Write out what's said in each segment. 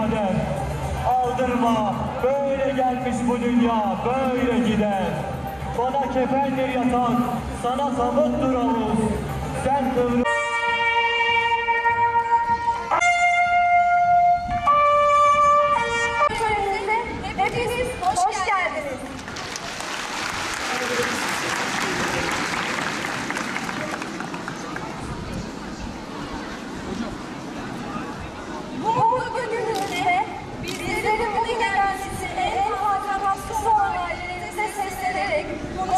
kader. Aldırma, böyle gelmiş bu dünya, böyle gider. Bana kefendir yatak, sana sabıttır havuz. Sen kıvrım.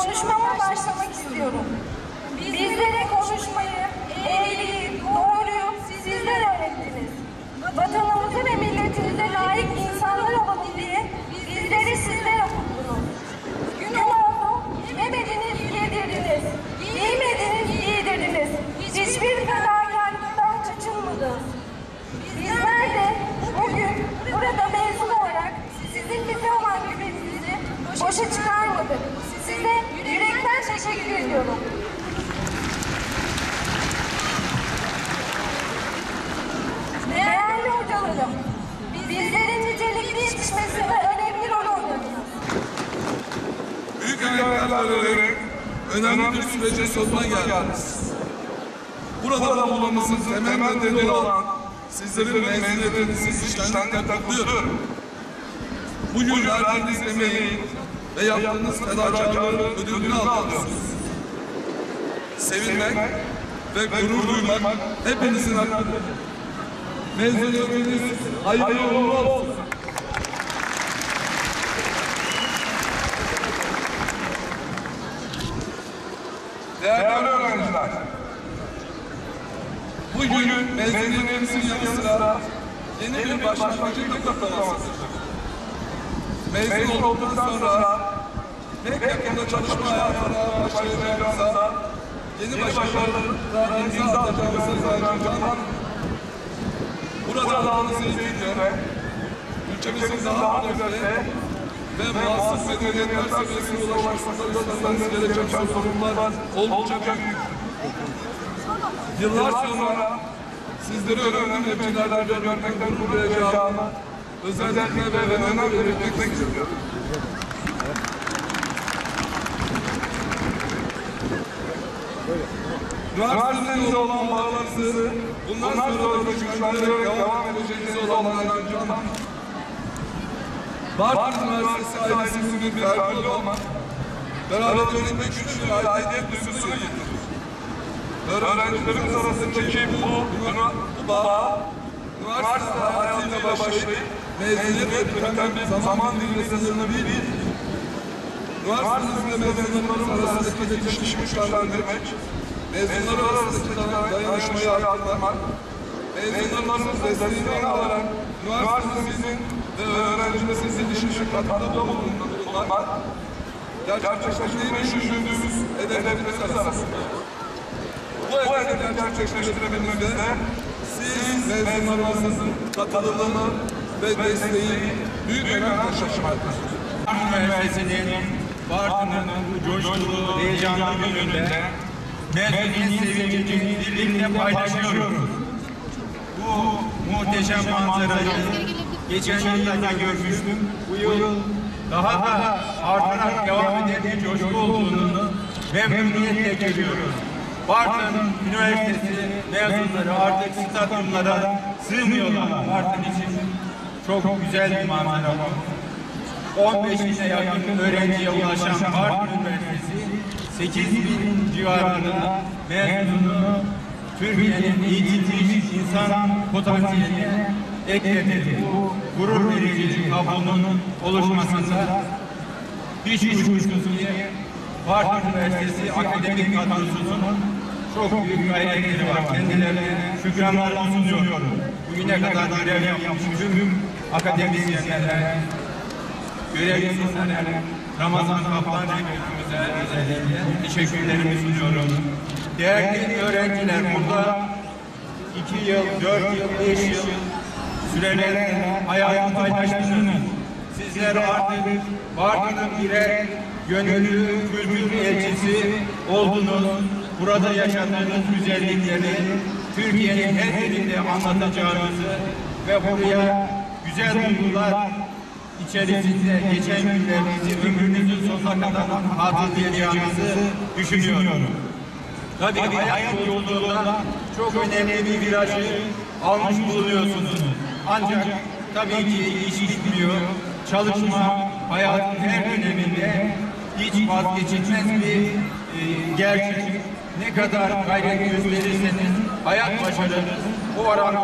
konuşmama başlamak istiyorum. Bizlere konuşmayı, eğriliği, doğruyu sizler öğrettiniz. Vatanımıza ve milletimize layık insanlar olun diye bizleri sizler Vererek önemli bir sürecin sonuna geldiniz. Burada bulunmamızın temel nedeni olan sizlerin mezuniyetinizi içtenlikle kutluyorum. Bugün verdiğiniz emeğin ve yaptığınız fedakarlığın ödülünü alıyorsunuz. Sevinmek ve gurur duymak hepinizin hakkıdır. Mezuniyetiniz hayırlı uğurlu olsun. Değerli öğrenciler, bugün mezuniyetimizin yanı sıra yeni bir başlangıcın da kutlamasıdır. Mezun olduktan sonra pek yakında çalışma hayatına başlayacağımıza, yeni başarılara imza atacağımıza inanacağım. Burada aldığınız eğitimle ülkemizin daha hedefe ve muasır medeniyetler seviyesine ulaşmasında üstlenmeniz gereken sorunlar oldukça büyük. Yıllar sonra sizleri önemli mevkilerde görmekten gurur duyacağımı özellikle ve önemli belirtmek istiyorum. Üniversitenize olan bağlantısı bundan sonra da güçlendirerek devam edeceğinize olan inancımdan Bartın Üniversitesi ailesinin bir ferdi olmak, beraber öğrenmek güçlü bir aidiyet duygusunu getirir. Öğrencilerimiz arasındaki bu, bu bağ, üniversite hayatıyla başlayıp mezuniyet biten bir zaman dilimi sınırlı değil. Üniversitemizde mezunlarımız arasındaki geçişi güçlendirmek, mezunlar arasındaki dayanışmayı arttırmak, mezunlarımız desteğini alarak üniversitemizin ve öğrencilerimizin işine katkıda bulunmak, gerçekleştirmeyi düşündüğümüz hedeflerimiz arasında. Bu hedefleri gerçekleştirmemizde siz mezunlarımızın katılımı ve desteği büyük önem taşımaktadır. Üniversitesi'nin Bartın'ın coşkulu, heyecanlı gününde mezuniyet sevincini birlikte paylaşıyoruz. Bu muhteşem manzarayı geçen yılda görmüştüm. Bu yıl daha da artarak devam eden coşku olduğunu memnuniyetle görüyoruz. Bartın Üniversitesi mezunları artık stadyumlara sığmıyorlar. Bartın için çok güzel bir manzara bu. 15 bine yakın öğrenciye ulaşan Bartın Üniversitesi 8 bin civarında mezununu Türkiye'nin eğitilmiş insan potansiyeline ekledi. Bu gurur verici bir tablonun oluşmasında hiç kuşkusuz ki Bartın Üniversitesi akademik kadrosunun çok büyük gayretleri var. Kendilerine şükranlarımı sunuyorum. Bugüne kadar görev yapmış tüm akademisyenlere, görevli insanlara, Ramazan Kaplan Rektörümüze özellikle teşekkürlerimi sunuyorum. Değerli öğrenciler burada iki yıl, dört yıl, beş yıl sürelerle hayatı paylaştınız. Sizler artık Bartın'ın birer gönüllü kültür elçisi oldunuz. Burada yaşadığınız güzellikleri Türkiye'nin her yerinde anlatacağınızı ve buraya güzel duygular içerisinde geçen günlerinizi ömrünüzün sonuna kadar hatırlayacağınızı düşünüyorum. Tabii hayat yolculuğunda çok önemli bir virajı almış bulunuyorsunuz. Ancak tabii ki iş bitmiyor. Çalışma hayatın her döneminde hiç vazgeçilmez bir e, gerçek. Ne kadar gayret gösterirseniz hayat başarınız o oran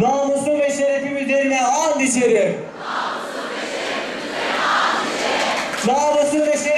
Namusu ve şerefim üzerine and içerim. Namusu ve şerefim üzerine and içerim. Namusu ve şerefim